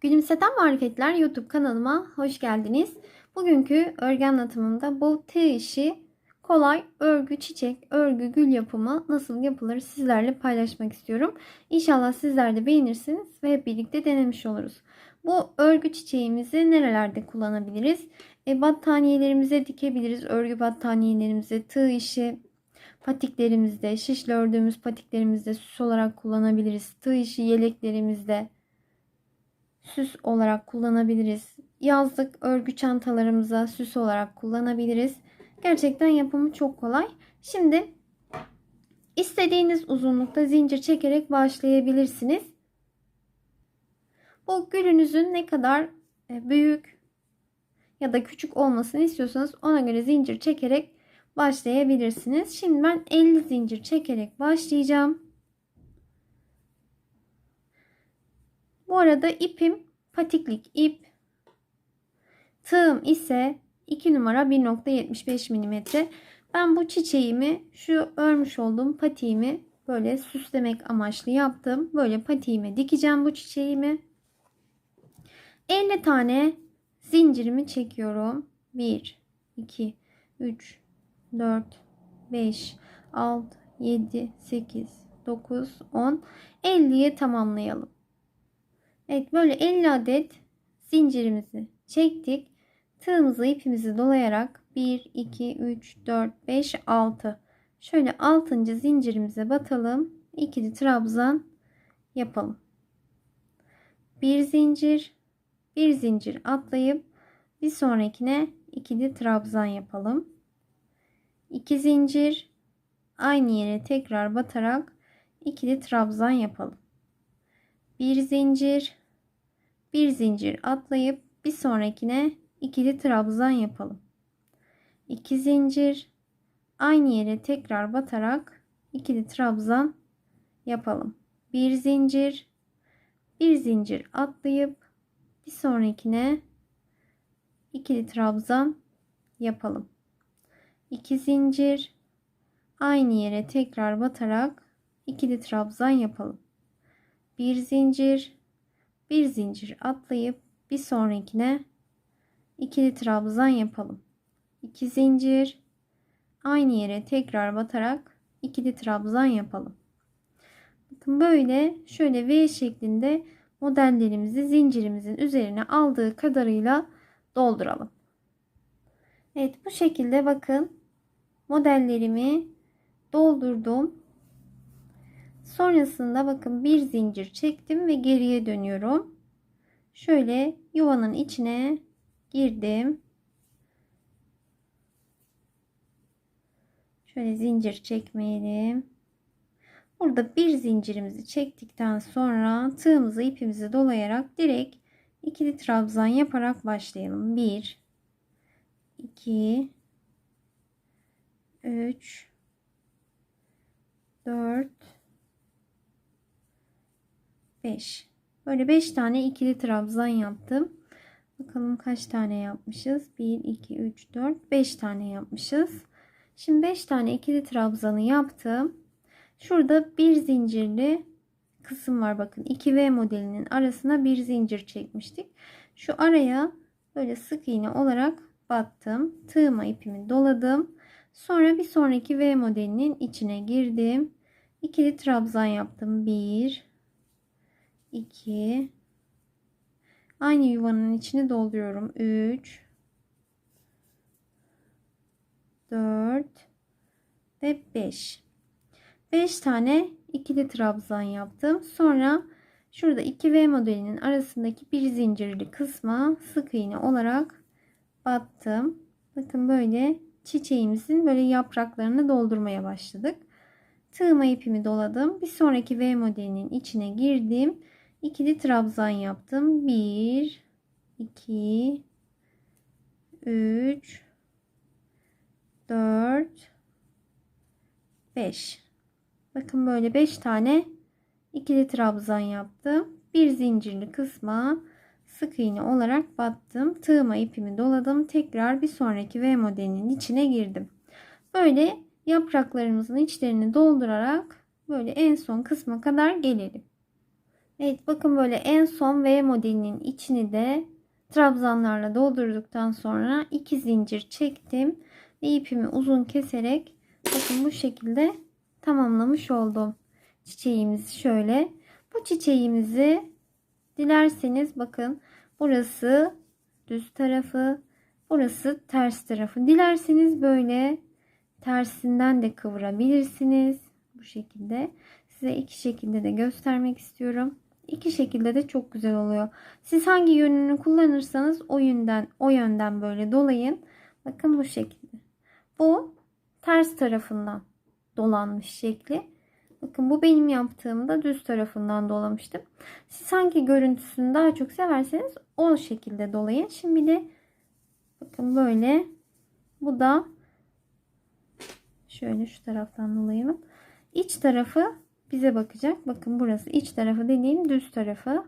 Gülümseten Marifetler YouTube kanalıma hoş geldiniz. Bugünkü örgü anlatımımda bu tığ işi kolay örgü çiçek, örgü gül yapımı nasıl yapılır sizlerle paylaşmak istiyorum. İnşallah sizler de beğenirsiniz ve hep birlikte denemiş oluruz. Bu örgü çiçeğimizi nerelerde kullanabiliriz? E, battaniyelerimize dikebiliriz. Örgü battaniyelerimize, tığ işi patiklerimizde, şişle ördüğümüz patiklerimizde süs olarak kullanabiliriz. Tığ işi yeleklerimizde, süs olarak kullanabiliriz. Yazlık örgü çantalarımıza süs olarak kullanabiliriz. Gerçekten yapımı çok kolay. Şimdi istediğiniz uzunlukta zincir çekerek başlayabilirsiniz. Bu gülünüzün ne kadar e, büyük ya da küçük olmasını istiyorsanız ona göre zincir çekerek başlayabilirsiniz. Şimdi ben 50 zincir çekerek başlayacağım. Bu arada ipim patiklik ip. Tığım ise 2 numara 1.75 mm. Ben bu çiçeğimi şu örmüş olduğum patiğimi böyle süslemek amaçlı yaptım. Böyle patiğime dikeceğim bu çiçeğimi. 50 tane zincirimi çekiyorum. 1 2 3 4 5 6 7 8 9 10 50'ye tamamlayalım. Evet böyle 50 adet zincirimizi çektik. Tığımızı ipimizi dolayarak 1, 2, 3, 4, 5, 6. Şöyle 6. zincirimize batalım. İkili trabzan yapalım. Bir zincir, bir zincir atlayıp bir sonrakine ikili trabzan yapalım. 2 zincir aynı yere tekrar batarak ikili trabzan yapalım. Bir zincir, bir zincir atlayıp bir sonrakine ikili trabzan yapalım. 2 zincir aynı yere tekrar batarak ikili trabzan yapalım. Bir zincir bir zincir atlayıp bir sonrakine ikili trabzan yapalım. 2 zincir aynı yere tekrar batarak ikili trabzan yapalım. Bir zincir bir zincir atlayıp bir sonrakine ikili trabzan yapalım. 2 zincir aynı yere tekrar batarak ikili trabzan yapalım. Bakın böyle şöyle V şeklinde modellerimizi zincirimizin üzerine aldığı kadarıyla dolduralım. Evet bu şekilde bakın modellerimi doldurdum. Sonrasında bakın bir zincir çektim ve geriye dönüyorum. Şöyle yuvanın içine girdim. Şöyle zincir çekmeyelim. Burada bir zincirimizi çektikten sonra tığımızı ipimizi dolayarak direkt ikili trabzan yaparak başlayalım. 1 2 3 4 5 böyle 5 tane ikili trabzan yaptım. Bakalım kaç tane yapmışız? 1 2 3 4 5 tane yapmışız. Şimdi 5 tane ikili trabzanı yaptım. Şurada bir zincirli kısım var. Bakın 2V modelinin arasına bir zincir çekmiştik. Şu araya böyle sık iğne olarak battım. Tığıma ipimi doladım. Sonra bir sonraki V modelinin içine girdim. İkili trabzan yaptım. 1 2 Aynı yuvanın içini dolduruyorum. 3 4 ve 5. 5 tane ikili trabzan yaptım. Sonra şurada 2V modelinin arasındaki bir zincirli kısma sık iğne olarak battım. Bakın böyle çiçeğimizin böyle yapraklarını doldurmaya başladık. Tığıma ipimi doladım. Bir sonraki V modelinin içine girdim. İkili trabzan yaptım. 1 2 3 4 5 Bakın böyle 5 tane ikili trabzan yaptım. Bir zincirli kısma sık iğne olarak battım. Tığıma ipimi doladım. Tekrar bir sonraki V modelinin içine girdim. Böyle yapraklarımızın içlerini doldurarak böyle en son kısma kadar gelelim. Evet bakın böyle en son V modelinin içini de trabzanlarla doldurduktan sonra iki zincir çektim ve ipimi uzun keserek bakın bu şekilde tamamlamış oldum. Çiçeğimizi şöyle bu çiçeğimizi dilerseniz bakın burası düz tarafı burası ters tarafı dilerseniz böyle tersinden de kıvırabilirsiniz bu şekilde size iki şekilde de göstermek istiyorum İki şekilde de çok güzel oluyor. Siz hangi yönünü kullanırsanız o yönden o yönden böyle dolayın. Bakın bu şekilde. Bu ters tarafından dolanmış şekli. Bakın bu benim yaptığımda düz tarafından dolamıştım. Siz hangi görüntüsünü daha çok severseniz o şekilde dolayın. Şimdi de bakın böyle. Bu da şöyle şu taraftan dolayalım. İç tarafı bize bakacak. Bakın burası iç tarafı dediğim düz tarafı.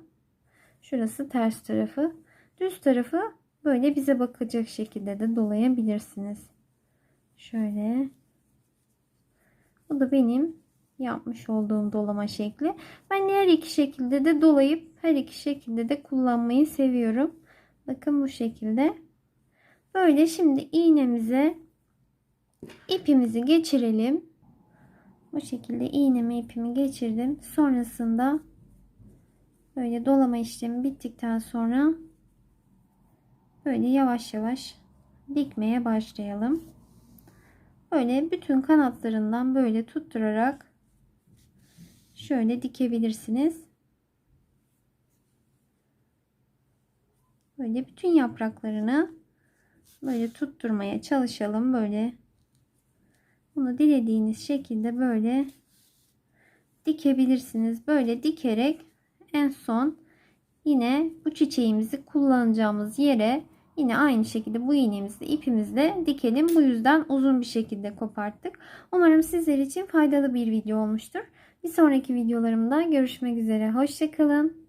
Şurası ters tarafı. Düz tarafı böyle bize bakacak şekilde de dolayabilirsiniz. Şöyle. Bu da benim yapmış olduğum dolama şekli. Ben her iki şekilde de dolayıp her iki şekilde de kullanmayı seviyorum. Bakın bu şekilde. Böyle şimdi iğnemize ipimizi geçirelim. Bu şekilde iğnemi ipimi geçirdim. Sonrasında böyle dolama işlemi bittikten sonra böyle yavaş yavaş dikmeye başlayalım. Böyle bütün kanatlarından böyle tutturarak şöyle dikebilirsiniz. Böyle bütün yapraklarını böyle tutturmaya çalışalım. Böyle bunu dilediğiniz şekilde böyle dikebilirsiniz. Böyle dikerek en son yine bu çiçeğimizi kullanacağımız yere yine aynı şekilde bu iğnemizle ipimizle dikelim. Bu yüzden uzun bir şekilde koparttık. Umarım sizler için faydalı bir video olmuştur. Bir sonraki videolarımda görüşmek üzere. Hoşçakalın.